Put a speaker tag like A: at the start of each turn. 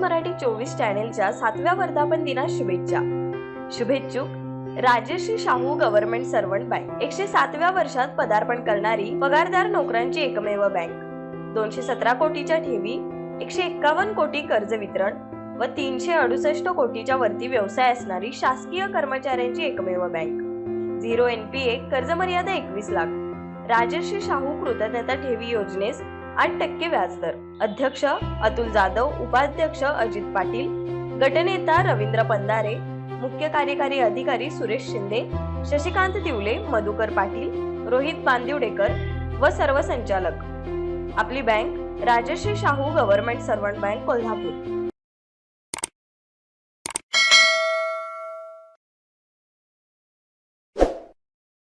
A: मराठी चोवीस चॅनेलच्या सातव्या वर्धापन दिना शुभेच्छा. शुभेच्छुक Rajarshi Shahu government servant bank एकशे सातव्या वर्षात पदार्पण करणारी पगारदार नोकरांची एकमेव बँक दोनशे सतरा कोटीच्या ठेवी एकशे एक्कावन्न कोटी कर्ज वितरण व तीनशे अडुसष्ट कोटीच्या वरती व्यवसाय असणारी शासकीय कर्मचाऱ्यांची एकमेव बँक झिरो एनपीए कर्ज मर्यादा एकवीस लाख. राजश्री शाहू कृतज्ञता ठेवी योजनेस आठ टक्के व्याजदर अध्यक्ष अतुल जाधव उपाध्यक्ष अजित पाटील गटनेता रवींद्र पंधारे मुख्य कार्यकारी अधिकारी सुरेश शिंदे शशिकांत तिवले मधुकर पाटील रोहित बांदिवडेकर व सर्व संचालक आपली bank Rajarshi Shahu government servant bank Kolhapur.